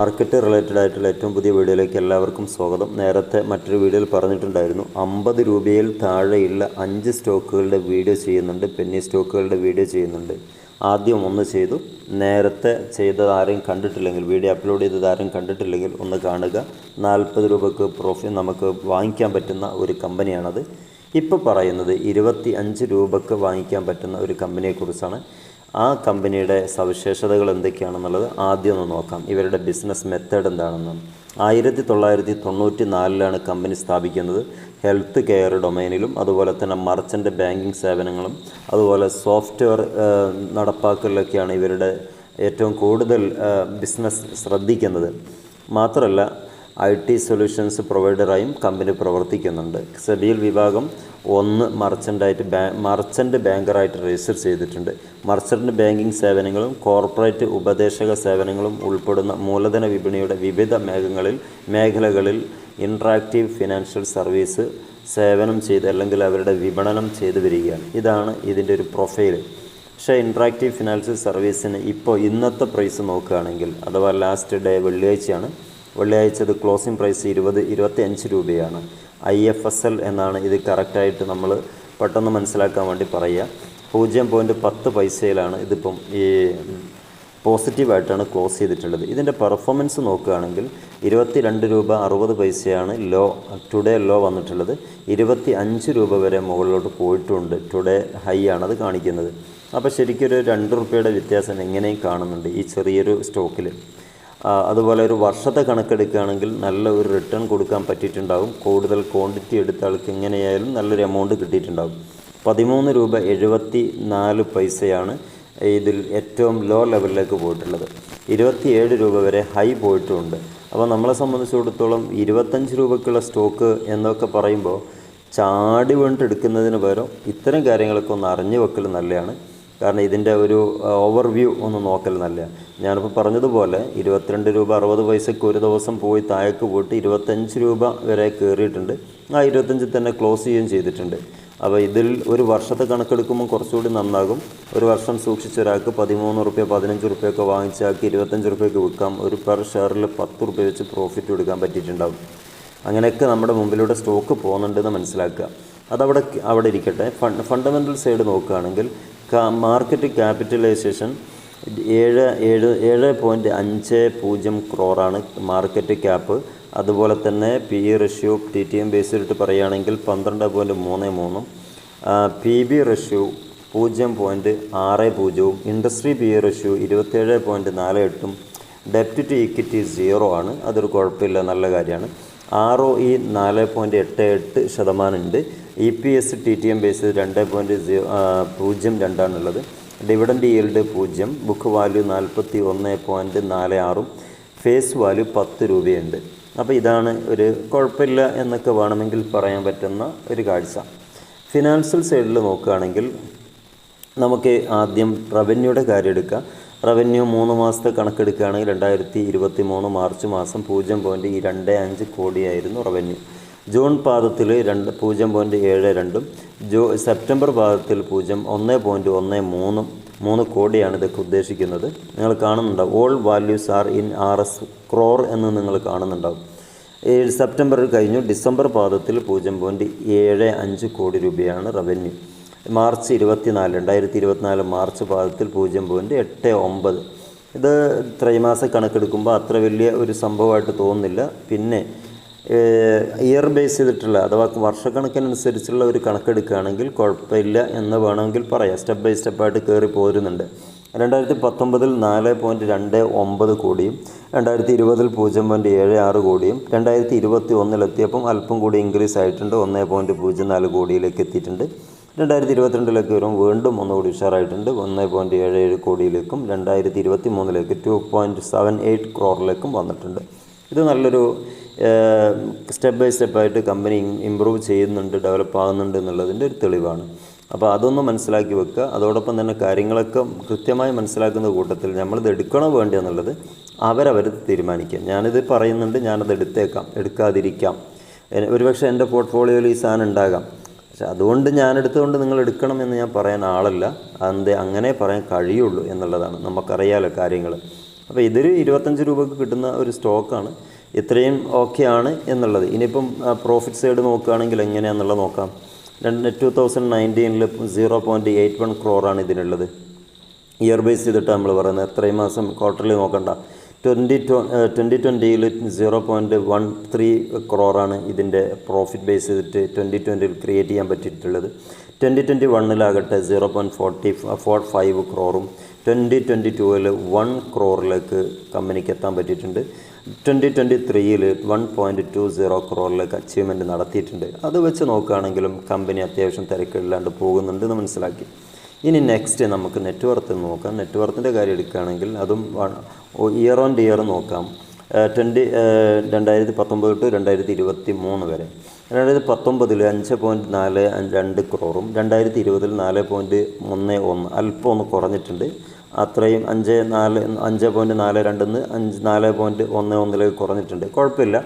Market related ആയിട്ടുള്ള ഏറ്റവും പുതിയ വീഡിയോയിലേക്ക് എല്ലാവർക്കും സ്വാഗതം. നേരത്തെ മറ്റൊരു വീഡിയോയിൽ പറഞ്ഞിട്ടുണ്ടായിരുന്നു അമ്പത് രൂപയിൽ താഴെയുള്ള അഞ്ച് സ്റ്റോക്കുകളുടെ വീഡിയോ ചെയ്യുന്നുണ്ട് പെന്നി സ്റ്റോക്കുകളുടെ വീഡിയോ ചെയ്യുന്നുണ്ട്. ആദ്യം ഒന്ന് ചെയ്തു നേരത്തെ ചെയ്തത് ആരെയും കണ്ടിട്ടില്ലെങ്കിൽ വീഡിയോ അപ്ലോഡ് ചെയ്തത് ആരെയും കണ്ടിട്ടില്ലെങ്കിൽ ഒന്ന് കാണുക. നാൽപ്പത് രൂപക്ക് പ്രോഫിറ്റ് നമുക്ക് വാങ്ങിക്കാൻ പറ്റുന്ന ഒരു കമ്പനിയാണത്. ഇപ്പോൾ പറയുന്നത് ഇരുപത്തി അഞ്ച് രൂപക്ക് വാങ്ങിക്കാൻ പറ്റുന്ന ഒരു കമ്പനിയെക്കുറിച്ചാണ്. ആ കമ്പനിയുടെ സവിശേഷതകൾ എന്തൊക്കെയാണെന്നുള്ളത് ആദ്യം ഒന്ന് നോക്കാം. ഇവരുടെ ബിസിനസ് മെത്തേഡ് എന്താണെന്ന്. ആയിരത്തി തൊള്ളായിരത്തി തൊണ്ണൂറ്റി നാലിലാണ് കമ്പനി സ്ഥാപിക്കുന്നത്. ഹെൽത്ത് കെയർ ഡൊമൈനിലും അതുപോലെ തന്നെ മർച്ചന്റ് ബാങ്കിങ് സേവനങ്ങളും അതുപോലെ സോഫ്റ്റ്വെയർ നടപ്പാക്കലിലൊക്കെയാണ് ഇവരുടെ ഏറ്റവും കൂടുതൽ ബിസിനസ് ശ്രദ്ധിക്കുന്നത്. മാത്രമല്ല ഐ ടി സൊല്യൂഷൻസ് പ്രൊവൈഡറായും കമ്പനി പ്രവർത്തിക്കുന്നുണ്ട്. സെബിയിൽ വിഭാഗം ഒന്ന് മർച്ചന്റായിട്ട് ബാ മർച്ചന്റ് ബാങ്കറായിട്ട് രജിസ്റ്റർ ചെയ്തിട്ടുണ്ട്. മർച്ചന്റ് ബാങ്കിങ് സേവനങ്ങളും കോർപ്പറേറ്റ് ഉപദേശക സേവനങ്ങളും ഉൾപ്പെടുന്ന മൂലധന വിപണിയുടെ വിവിധ മേഖലകളിൽ മേഖലകളിൽ ഇൻട്രാക്റ്റീവ് ഫിനാൻഷ്യൽ സർവീസ് സേവനം ചെയ്ത് അല്ലെങ്കിൽ അവരുടെ വിപണനം ചെയ്തു വരികയാണ്. ഇതാണ് ഇതിന്റെ ഒരു പ്രൊഫൈൽ പക്ഷേ ഇൻട്രാക്റ്റീവ് ഫിനാൻഷ്യൽ സർവീസിന് ഇപ്പോൾ ഇന്നത്തെ പ്രൈസ് നോക്കുകയാണെങ്കിൽ അഥവാ ലാസ്റ്റ് ഡേ വെള്ളിയാഴ്ചയാണ് വെള്ളിയാഴ്ച ക്ലോസിംഗ് പ്രൈസ് ഇരുപത് ഇരുപത്തി അഞ്ച് രൂപയാണ്. ഐ എഫ് എസ് എൽ എന്നാണ് ഇത് കറക്റ്റായിട്ട് നമ്മൾ പെട്ടെന്ന് മനസ്സിലാക്കാൻ വേണ്ടി പറയുക. പൂജ്യം പോയിന്റ് പത്ത് പൈസയിലാണ് ഇതിപ്പം ഈ പോസിറ്റീവായിട്ടാണ് ക്ലോസ് ചെയ്തിട്ടുള്ളത്. ഇതിന്റെ പെർഫോമൻസ് നോക്കുകയാണെങ്കിൽ ഇരുപത്തി രണ്ട് രൂപ അറുപത് പൈസയാണ് ലോ ടുഡേ ലോ വന്നിട്ടുള്ളത്. ഇരുപത്തി അഞ്ച് രൂപ വരെ മുകളിലോട്ട് പോയിട്ടുണ്ട്. ടുഡേ ഹൈ ആണത് കാണിക്കുന്നത്. അപ്പോൾ ശരിക്കൊരു രണ്ട് റുപ്യയുടെ വ്യത്യാസം എങ്ങനെയും കാണുന്നുണ്ട് ഈ ചെറിയൊരു സ്റ്റോക്കിൽ അതുപോലെ ഒരു വർഷത്തെ കണക്കെടുക്കുകയാണെങ്കിൽ നല്ല ഒരു റിട്ടേൺ കൊടുക്കാൻ പറ്റിയിട്ടുണ്ടാകും കൂടുതൽ ക്വാണ്ടിറ്റി എടുത്ത ആൾക്ക് എങ്ങനെയായാലും നല്ലൊരു എമൗണ്ട് കിട്ടിയിട്ടുണ്ടാകും പതിമൂന്ന് രൂപ എഴുപത്തി നാല് പൈസയാണ് ഇതിൽ ഏറ്റവും ലോ ലെവലിലേക്ക് പോയിട്ടുള്ളത്. ഇരുപത്തിയേഴ് രൂപ വരെ ഹൈ പോയിട്ടുമുണ്ട് അപ്പോൾ നമ്മളെ സംബന്ധിച്ചിടത്തോളം ഇരുപത്തഞ്ച് രൂപയ്ക്കുള്ള സ്റ്റോക്ക് എന്നൊക്കെ പറയുമ്പോൾ ചാടി വീണിട്ട് എടുക്കുന്നതിന് പകരം ഇത്തരം കാര്യങ്ങളൊക്കെ ഒന്ന് അറിഞ്ഞു വെക്കൽ നല്ലതാണ്. കാരണം ഇതിന്റെ ഒരു ഓവർവ്യൂ ഒന്ന് നോക്കൽ നല്ല. ഞാനിപ്പോൾ പറഞ്ഞതുപോലെ ഇരുപത്തിരണ്ട് രൂപ അറുപത് പൈസയ്ക്ക് ഒരു ദിവസം പോയി താഴേക്ക് പോയിട്ട് ഇരുപത്തഞ്ച് രൂപ വരെ കയറിയിട്ടുണ്ട് ആ ഇരുപത്തഞ്ചിൽ തന്നെ ക്ലോസ് ചെയ്യുകയും ചെയ്തിട്ടുണ്ട്. അപ്പോൾ ഇതിൽ ഒരു വർഷത്തെ കണക്കെടുക്കുമ്പോൾ കുറച്ചുകൂടി നന്നാകും. ഒരു വർഷം സൂക്ഷിച്ച ഒരാൾക്ക് പതിമൂന്ന് റുപ്യ പതിനഞ്ച് റുപ്യൊക്കെ വാങ്ങിച്ചാൽക്ക് ഇരുപത്തഞ്ച് റുപ്യക്ക് വിൽക്കാം. ഒരു പെർ ഷെയറിൽ പത്ത് റുപ്യ വെച്ച് പ്രോഫിറ്റ് എടുക്കാൻ പറ്റിയിട്ടുണ്ടാകും അങ്ങനെയൊക്കെ നമ്മുടെ മുമ്പിലൂടെ സ്റ്റോക്ക് പോകുന്നുണ്ടെന്ന് മനസ്സിലാക്കുക. അതവിടെ അവിടെ ഇരിക്കട്ടെ. ഫണ്ട് ഫണ്ടമെന്റൽ സൈഡ് നോക്കുകയാണെങ്കിൽ മാർക്കറ്റ് ക്യാപിറ്റലൈസേഷൻ ഏഴ് ഏഴ് ഏഴ് പോയിന്റ് അഞ്ച് പൂജ്യം ക്രോറാണ് മാർക്കറ്റ് ക്യാപ്പ് അതുപോലെ തന്നെ P E ratio T T M ബേസിലിട്ട് പറയുകയാണെങ്കിൽ പന്ത്രണ്ട് പോയിന്റ് മൂന്ന് മൂന്നും. പി ബി റഷ്യോ പൂജ്യം പോയിന്റ് ആറ് പൂജ്യവും. ഇൻഡസ്ട്രി പി ഇ റഷ്യോ ഇരുപത്തേഴ് പോയിന്റ് നാല് എട്ടും. ഡെപ്റ്റ് ടു ഇക്വിറ്റി സീറോ ആണ്. അതൊരു കുഴപ്പമില്ല. നല്ല കാര്യമാണ്. ആർ ഒ ഇ നാല് പോയിന്റ് എട്ട് എട്ട് ശതമാനമുണ്ട്. E P S T T M base രണ്ട് പോയിന്റ് സീറോ പൂജ്യം രണ്ടാണുള്ളത്. ഡിവിഡൻഡ് ഈൽഡ് പൂജ്യം ബുക്ക് വാല്യൂ നാൽപ്പത്തി ഒന്ന് പോയിന്റ് നാല് ആറും ഫേസ് വാല്യൂ പത്ത് രൂപയുണ്ട്. അപ്പോൾ ഇതാണ് ഒരു കുഴപ്പമില്ല എന്നൊക്കെ വേണമെങ്കിൽ പറയാൻ പറ്റുന്ന ഒരു കാഴ്ച. ഫിനാൻഷ്യൽ സൈഡിൽ നോക്കുകയാണെങ്കിൽ നമുക്ക് ആദ്യം റവന്യൂയുടെ കാര്യം എടുക്കാം. റവന്യൂ മൂന്ന് മാസത്തെ കണക്കെടുക്കുകയാണെങ്കിൽ രണ്ടായിരത്തി ഇരുപത്തി മൂന്ന് മാർച്ച് മാസം പൂജ്യം പോയിന്റ് രണ്ട് അഞ്ച് കോടിയായിരുന്നു റവന്യൂ. ജൂൺ പാദത്തിൽ രണ്ട് പൂജ്യം പോയിന്റ് ഏഴ് രണ്ടും ജൂ സെപ്റ്റംബർ പാദത്തിൽ പൂജ്യം ഒന്ന് പോയിന്റ് ഒന്ന് മൂന്നും മൂന്ന് കോടിയാണ് ഇതൊക്കെ ഉദ്ദേശിക്കുന്നത്. നിങ്ങൾ കാണുന്നുണ്ടാവും. All values are in R S crore എന്ന് നിങ്ങൾ കാണുന്നുണ്ടാവും. ഈ സെപ്റ്റംബർ കഴിഞ്ഞു. ഡിസംബർ പാദത്തിൽ പൂജ്യം പോയിന്റ് ഏഴ് അഞ്ച് കോടി രൂപയാണ് റവന്യൂ. മാർച്ച് ഇരുപത്തിനാല് രണ്ടായിരത്തി ഇരുപത്തിനാല് മാർച്ച് പാദത്തിൽ പൂജ്യം പോയിന്റ് എട്ട് ഒമ്പത്. ഇത് ത്രൈമാസ കണക്കെടുക്കുമ്പോൾ അത്ര വലിയ ഒരു സംഭവമായിട്ട് തോന്നുന്നില്ല. പിന്നെ ഇയർ ബേസ് ചെയ്തിട്ടുള്ള അഥവാ വർഷക്കണക്കിനനുസരിച്ചുള്ള ഒരു കണക്കെടുക്കുകയാണെങ്കിൽ കുഴപ്പമില്ല എന്ന് വേണമെങ്കിൽ പറയാം. സ്റ്റെപ്പ് ബൈ സ്റ്റെപ്പായിട്ട് കയറി പോരുന്നുണ്ട്. രണ്ടായിരത്തി പത്തൊമ്പതിൽ നാല് പോയിന്റ് രണ്ട് ഒമ്പത് കോടിയും രണ്ടായിരത്തി ഇരുപതിൽ പൂജ്യം പോയിന്റ് ഏഴ് ആറ് കോടിയും രണ്ടായിരത്തി ഇരുപത്തി ഒന്നിലെത്തിയപ്പം അല്പം കൂടി ഇൻക്രീസ് ആയിട്ടുണ്ട്. ഒന്ന് പോയിന്റ് പൂജ്യം നാല് കോടിയിലേക്ക് എത്തിയിട്ടുണ്ട്. രണ്ടായിരത്തി ഇരുപത്തിരണ്ടിലേക്ക് വരും. വീണ്ടും ഒന്നുകൂടി ഉഷാറായിട്ടുണ്ട്. ഒന്ന് പോയിന്റ് ഏഴ് ഏഴ് കോടിയിലേക്കും രണ്ടായിരത്തി ഇരുപത്തി മൂന്നിലേക്ക് ടു പോയിന്റ് സെവൻ എയ്റ്റ് ക്രോറിലേക്കും വന്നിട്ടുണ്ട്. ഇത് നല്ലൊരു സ്റ്റെപ്പ് ബൈ സ്റ്റെപ്പായിട്ട് കമ്പനി ഇമ്പ്രൂവ് ചെയ്യുന്നുണ്ട് ഡെവലപ്പ് ആകുന്നുണ്ട് എന്നുള്ളതിന്റെ ഒരു തെളിവാണ്. അപ്പോൾ അതൊന്ന് മനസ്സിലാക്കി വെക്കുക. അതോടൊപ്പം തന്നെ കാര്യങ്ങളൊക്കെ കൃത്യമായി മനസ്സിലാക്കുന്ന കൂട്ടത്തിൽ നമ്മളിത് എടുക്കണോ വേണ്ടോ എന്നുള്ളത് അവരവർ തീരുമാനിക്കുക. ഞാനിത് പറയുന്നുണ്ട് ഞാനത് എടുത്തേക്കാം എടുക്കാതിരിക്കാം. ഒരുപക്ഷെ എന്റെ പോർട്ട്ഫോളിയോയിൽ ഈ സാധനം ഉണ്ടാകാം. പക്ഷെ അതുകൊണ്ട് ഞാൻ എടുത്തുകൊണ്ട് നിങ്ങൾ എടുക്കണം എന്ന് ഞാൻ പറയാൻ ആളല്ല. അത് അങ്ങനെ പറയാൻ കഴിയുള്ളൂ എന്നുള്ളതാണ് നമുക്കറിയാലോ കാര്യങ്ങൾ. അപ്പോൾ ഇതൊരു ഇരുപത്തഞ്ച് രൂപക്ക് കിട്ടുന്ന ഒരു സ്റ്റോക്കാണ്. ഇത്രയും ആണ് എന്നുള്ളത്. ഇനിയിപ്പം പ്രോഫിറ്റ് സൈഡ് നോക്കുകയാണെങ്കിൽ എങ്ങനെയാണെന്നുള്ളത് നോക്കാം. രണ്ട് ടു തൗസൻഡ് നയന്റീനിൽ സീറോ പോയിന്റ് എയ്റ്റ് വൺ ക്രോറാണ് ഇതിനുള്ളത്. ഇയർ ബേസ് ചെയ്തിട്ട് നമ്മൾ പറയുന്നത്. എത്രയും മാസം ക്വാർട്ടർലി നോക്കണ്ട. ട്വന്റി ട്വന്റി ട്വന്റിയിൽ സീറോ പോയിന്റ് വൺ ത്രീ ക്രോറാണ് ഇതിന്റെ പ്രോഫിറ്റ് ബേസ് ചെയ്തിട്ട് ട്വന്റി ട്വന്റിയിൽ ക്രിയേറ്റ് ചെയ്യാൻ പറ്റിയിട്ടുള്ളത്. Twenty twenty വണ്ണിലാകട്ടെ zero point forty four five ക്രോറും. Twenty twenty ടുവിൽ വൺ ക്രോറിലേക്ക് കമ്പനിക്ക് എത്താൻ പറ്റിയിട്ടുണ്ട്. ട്വന്റി ട്വന്റി ത്രീയിൽ വൺ പോയിന്റ് ടു സീറോ ക്രോറിലേക്ക് അച്ചീവ്മെന്റ് നടത്തിയിട്ടുണ്ട്. അത് വെച്ച് നോക്കുകയാണെങ്കിലും കമ്പനി അത്യാവശ്യം തിരക്കില്ലാണ്ട് പോകുന്നുണ്ടെന്ന് മനസ്സിലാക്കി. ഇനി നെക്സ്റ്റ് നമുക്ക് നെറ്റ്വർത്ത് നോക്കാം. നെറ്റ്വർത്തിന്റെ കാര്യം എടുക്കുകയാണെങ്കിൽ അതും ഇയർ ഓൺ ഇയർ നോക്കാം. ട്വന്റി രണ്ടായിരത്തി പത്തൊമ്പത് ടു രണ്ടായിരത്തി ഇരുപത്തി മൂന്ന് വരെ. രണ്ടായിരത്തി പത്തൊമ്പതിൽ അഞ്ച് പോയിന്റ് നാല് രണ്ട് ക്രോറും രണ്ടായിരത്തി ഇരുപതിൽ നാല് പോയിന്റ് ഒന്ന് ഒന്ന് അല്പം ഒന്ന് കുറഞ്ഞിട്ടുണ്ട്. അത്രയും അഞ്ച് നാല് അഞ്ച് പോയിന്റ് നാല് രണ്ടിന്ന് അഞ്ച് നാല് പോയിന്റ് ഒന്ന് ഒന്നിലേക്ക് കുറഞ്ഞിട്ടുണ്ട്. കുഴപ്പമില്ല.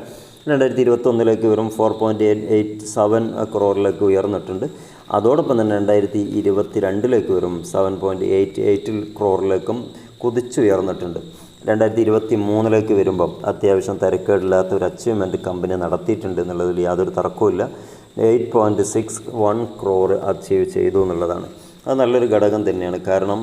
രണ്ടായിരത്തി ഇരുപത്തൊന്നിലേക്ക് വരും four point eight eight seven ക്രോറിലേക്ക് ഉയർന്നിട്ടുണ്ട്. അതോടൊപ്പം തന്നെ രണ്ടായിരത്തി ഇരുപത്തി രണ്ടിലേക്ക് വരും സെവൻ പോയിന്റ് എയ്റ്റ് എയ്റ്റിൽ ക്രോറിലേക്കും കുതിച്ചുയർന്നിട്ടുണ്ട്. രണ്ടായിരത്തി ഇരുപത്തി മൂന്നിലേക്ക് വരുമ്പം അത്യാവശ്യം തിരക്കേടില്ലാത്ത ഒരു അച്ചീവ്മെന്റ് കമ്പനി നടത്തിയിട്ടുണ്ട് എന്നുള്ളതിൽ യാതൊരു തർക്കവുമില്ല. Eight point six one crore achieve ചെയ്തു എന്നുള്ളതാണ്. അത് നല്ലൊരു ഘടകം തന്നെയാണ്. കാരണം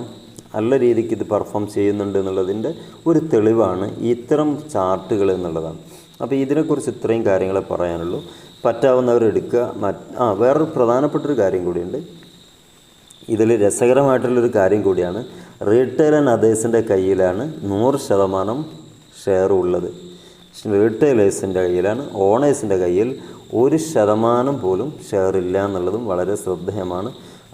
നല്ല രീതിക്ക് ഇത് പെർഫോം ചെയ്യുന്നുണ്ട് എന്നുള്ളതിന്റെ ഒരു തെളിവാണ് ഇത്തരം ചാർട്ടുകൾ എന്നുള്ളതാണ്. അപ്പോൾ ഇതിനെക്കുറിച്ച് ഇത്രയും കാര്യങ്ങളെ പറയാനുള്ളൂ. പറ്റാവുന്നവരെടുക്കുക മറ്റ് ആ വേറൊരു പ്രധാനപ്പെട്ടൊരു കാര്യം കൂടിയുണ്ട്. ഇതിൽ രസകരമായിട്ടുള്ളൊരു കാര്യം കൂടിയാണ്. റീറ്റെയിൽ ആൻഡ് അതേഴ്സിന്റെ കയ്യിലാണ് നൂറ് ശതമാനം ഷെയർ ഉള്ളത്. റീറ്റെയിലേഴ്സിന്റെ കയ്യിലാണ് ഓണേഴ്സിന്റെ കയ്യിൽ ഒരു ശതമാനം പോലും ഷെയർ ഇല്ല എന്നുള്ളതും വളരെ ശ്രദ്ധേയമാണ്.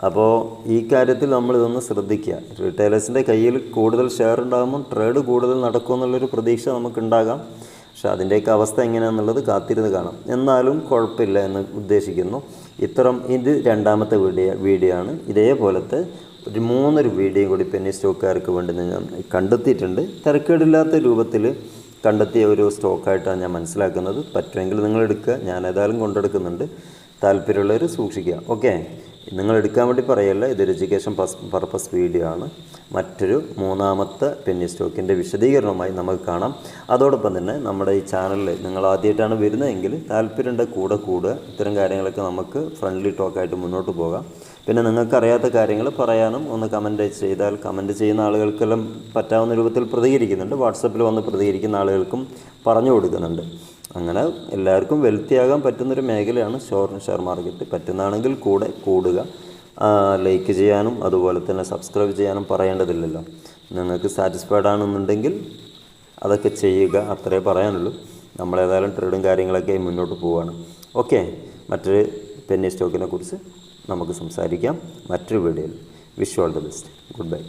അപ്പോൾ ഈ കാര്യത്തിൽ നമ്മൾ ഇതൊന്ന് ശ്രദ്ധിക്കുക. റീറ്റെയിലേഴ്സിന്റെ കയ്യിൽ കൂടുതൽ ഷെയർ ഉണ്ടാകുമ്പോൾ ട്രേഡ് കൂടുതൽ നടക്കുമെന്നുള്ളൊരു പ്രതീക്ഷ നമുക്കുണ്ടാകാം. പക്ഷെ അതിന്റെയൊക്കെ അവസ്ഥ എങ്ങനെയാണെന്നുള്ളത് കാത്തിരുന്ന് കാണാം. എന്നാലും കുഴപ്പമില്ല എന്ന് ഉദ്ദേശിക്കുന്നു. ഇത്തരം ഇത് രണ്ടാമത്തെ വീഡിയോ വീഡിയോ ആണ് ഇതേപോലത്തെ ഒരു മൂന്നൊരു വീഡിയോ കൂടി പെന്നി സ്റ്റോക്കുകാർക്ക് വേണ്ടി ഞാൻ കണ്ടെത്തിയിട്ടുണ്ട്. തിരക്കേടില്ലാത്ത രൂപത്തിൽ കണ്ടെത്തിയ ഒരു സ്റ്റോക്കായിട്ടാണ് ഞാൻ മനസ്സിലാക്കുന്നത്. പറ്റുമെങ്കിൽ നിങ്ങൾ എടുക്കുക. ഞാൻ ഏതായാലും കൊണ്ടെടുക്കുന്നുണ്ട്. താല്പര്യമുള്ളവർ സൂക്ഷിക്കുക. ഓക്കെ? നിങ്ങൾ എടുക്കാൻ വേണ്ടി പറയല്ല ഇതൊരു എഡ്യൂക്കേഷൻ പർപ്പസ് വീഡിയോ ആണ്. മറ്റൊരു മൂന്നാമത്തെ പെന്നി സ്റ്റോക്കിന്റെ വിശദീകരണവുമായി നമുക്ക് കാണാം. അതോടൊപ്പം തന്നെ നമ്മുടെ ഈ ചാനലിൽ നിങ്ങൾ ആദ്യമായിട്ടാണ് വരുന്നതെങ്കിൽ താല്പര്യമുണ്ട് കൂടെ കൂടുക. ഇത്തരം കാര്യങ്ങളൊക്കെ നമുക്ക് ഫ്രണ്ട്ലി ടോക്കായിട്ട് മുന്നോട്ട് പോകാം. പിന്നെ നിങ്ങൾക്ക് അറിയാത്ത കാര്യങ്ങൾ പറയാനും ഒന്ന് കമന്റ് ചെയ്താൽ കമന്റ് ചെയ്യുന്ന ആളുകൾക്കെല്ലാം പറ്റാവുന്ന രൂപത്തിൽ പ്രതികരിക്കുന്നുണ്ട്. വാട്സപ്പിൽ വന്ന് പ്രതികരിക്കുന്ന ആളുകൾക്കും പറഞ്ഞു കൊടുക്കുന്നുണ്ട്. അങ്ങനെ എല്ലാവർക്കും വെൽത്തിയാകാൻ പറ്റുന്നൊരു മേഖലയാണ് ഷോർ ഷെയർ മാർക്കറ്റ്. പറ്റുന്നതാണെങ്കിൽ കൂടെ കൂടുക ലൈക്ക് ചെയ്യാനും അതുപോലെ തന്നെ സബ്സ്ക്രൈബ് ചെയ്യാനും പറയേണ്ടതില്ലല്ലോ. നിങ്ങൾക്ക് സാറ്റിസ്ഫൈഡ് ആണെന്നുണ്ടെങ്കിൽ അതൊക്കെ ചെയ്യുക അത്രേ പറയാനുള്ളൂ. നമ്മളേതായാലും ട്രേഡും കാര്യങ്ങളൊക്കെ മുന്നോട്ട് പോവുകയാണ്. ഓക്കെ മറ്റൊരു പെന്നി സ്റ്റോക്കിനെ കുറിച്ച് നമുക്ക് സംസാരിക്കാം. മറ്റൊരു വീഡിയോയിൽ wish all the best goodbye